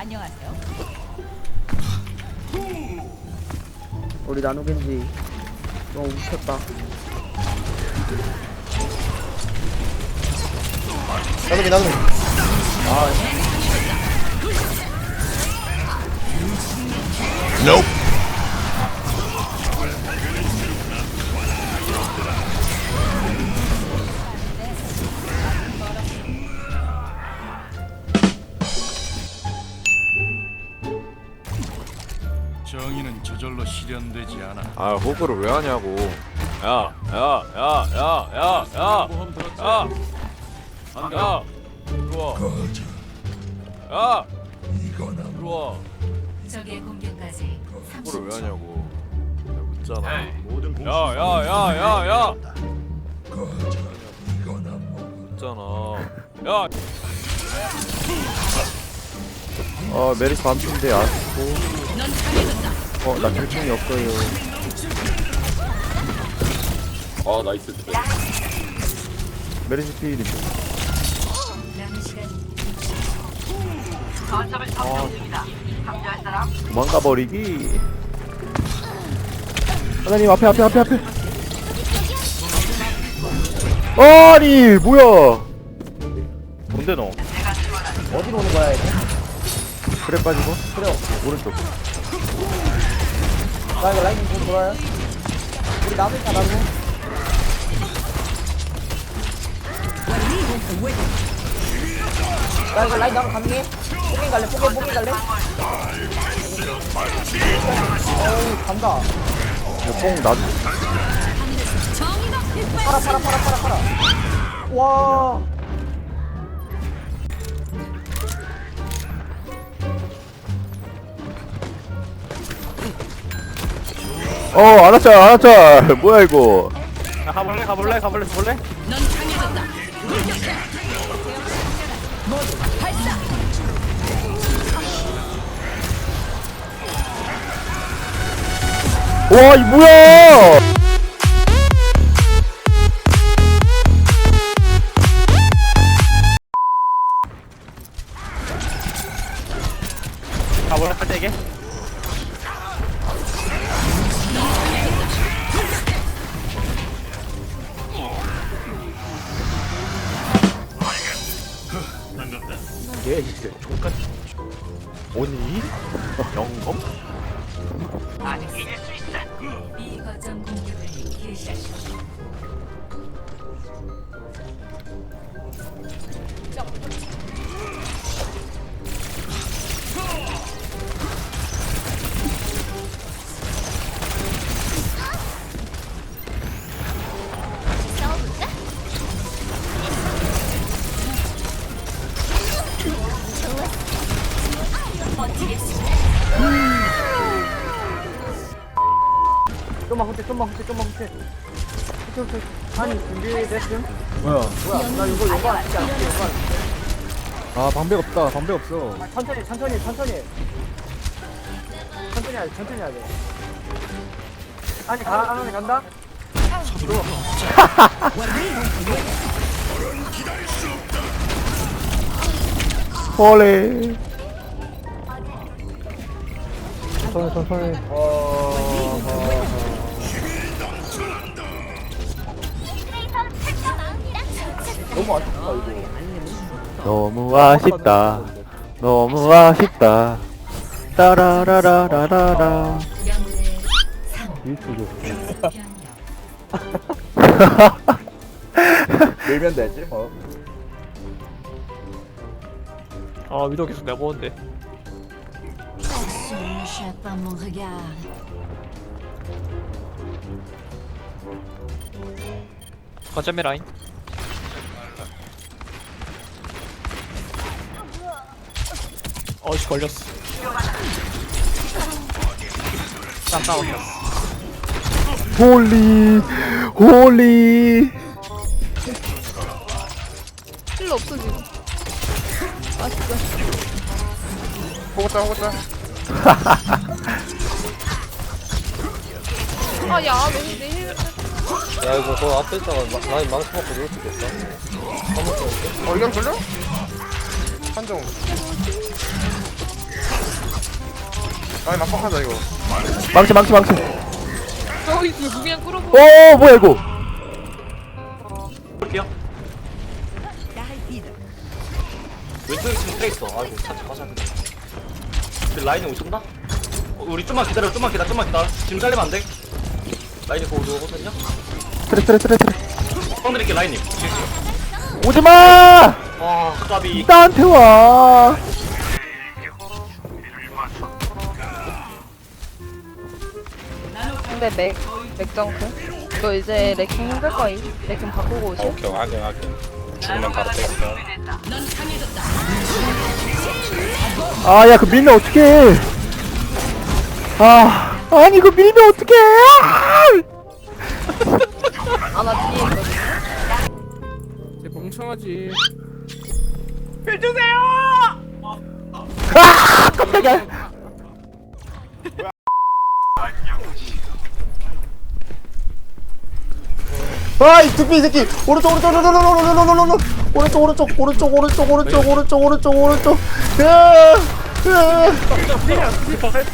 안녕하세요. 우리 나누겐지 너무 뭉쳤다. 나누기 나누기. 정의 실현되지 않아. 아 호구를 왜 하냐고. 야 야 야 야 야야야야. 들어와. 거저. 야! 이거나. 들어와. 적의 공격까지 호구를 왜 하냐고. 내가 묻잖아. 모든 야야야야야. 거저. 이거나 뭐. 웃잖아. 야! 어 메리스 반피인데 아쉽고. 어나 결정이 없어요. 아 나이스. 메리스 필이 남은 시간 도망가 버리기. 하나님 앞에 앞에 앞에 앞에. 아니 뭐야? 뭔데 너? 어디로 오는 거야 이거? 그래 빠지고? 그래 오른쪽 나 이거 라인 좀 돌아요 우리 나누니까 나누고 나 이거 라인 나누 가능해? 뽀갱 갈래? 뽀갱 뽀갱 갈래? 어우 간다 뽕 나도 팔아 팔아 팔아 팔아 팔아 와 어 알았자 알았자 뭐야 이거. 가볼래 가볼래 가볼래 가볼래? 와이 뭐야 이제 조카 뭐니? 영검? 아직 이길 수 있어. B 거점 공격을 개시하시오 좀만 후퇴 좀만 후퇴 좀만 후퇴 후퇴 후퇴 아니 준비됐음? 뭐야? 뭐야? 나 이거 요거 안 않을게 요거 안 쓰지 아 방백 없다. 방백 없어. 아, 천천히 천천히 천천히. 천천히 해야 돼 천천히 해야 돼. 아니 가 안에 간다? 헐레 천천히 천천히 너무 아쉽다 이거. 너무 아쉽다. 너무 아쉽다. 따라라라라라라. 영대 3 일주일 변형. 밀면 되지 뭐. 아 위도 계속 내보는데. Je n'échappe pas mon regard. 거점에 라인 어이씨 걸렸어 쌈 싸웠어 홀리 홀리 필요 없어 지금. 아 진짜. 호구짜 호구짜 아야 너무 내 힐. 야 이거 저 앞에 있다가 마- 라인 망치 먹고 누울 수 있겠다 걸려 걸려? 한정 라인 막박하자 이거 망치 망치 망치 어 이거 무비랑 끌어보 오 뭐야 이거 볼게요. 왼쪽에 지금 트레 있어. 아이고 살짝 맞았네. 근데 라인이 오셨나? 어, 우리 좀만 기다려, 좀만 기다려, 좀만 기다려. 지금 잘리면 안 돼. 라인이 곧 오거든요. 트레 트레 트레 트레 뻥 드릴게 라인님. 오지마 와 까비. 나한테 와. 근데 맥 맥정크? 이거 이제 레킹 힘들 거임? 레킹 바꾸고 오시 오케이 확인 확인. 죽으면 바로 떼겠다 아야 그 밀면 어떡해? 아 아니 이거 밀면 어떡해? 아! 아나 뒤에 있거든. 쟤 멍청하지 아 깜짝이야 아 이 두피 새끼 오른쪽 오른쪽 오른쪽 오른쪽 오른쪽 오른쪽 오른쪽 오른쪽 오른쪽 오른쪽 오른쪽 오른쪽 야, 야.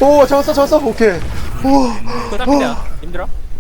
오 잡았어 잡았어 오케이 오 그다음이야 힘들어?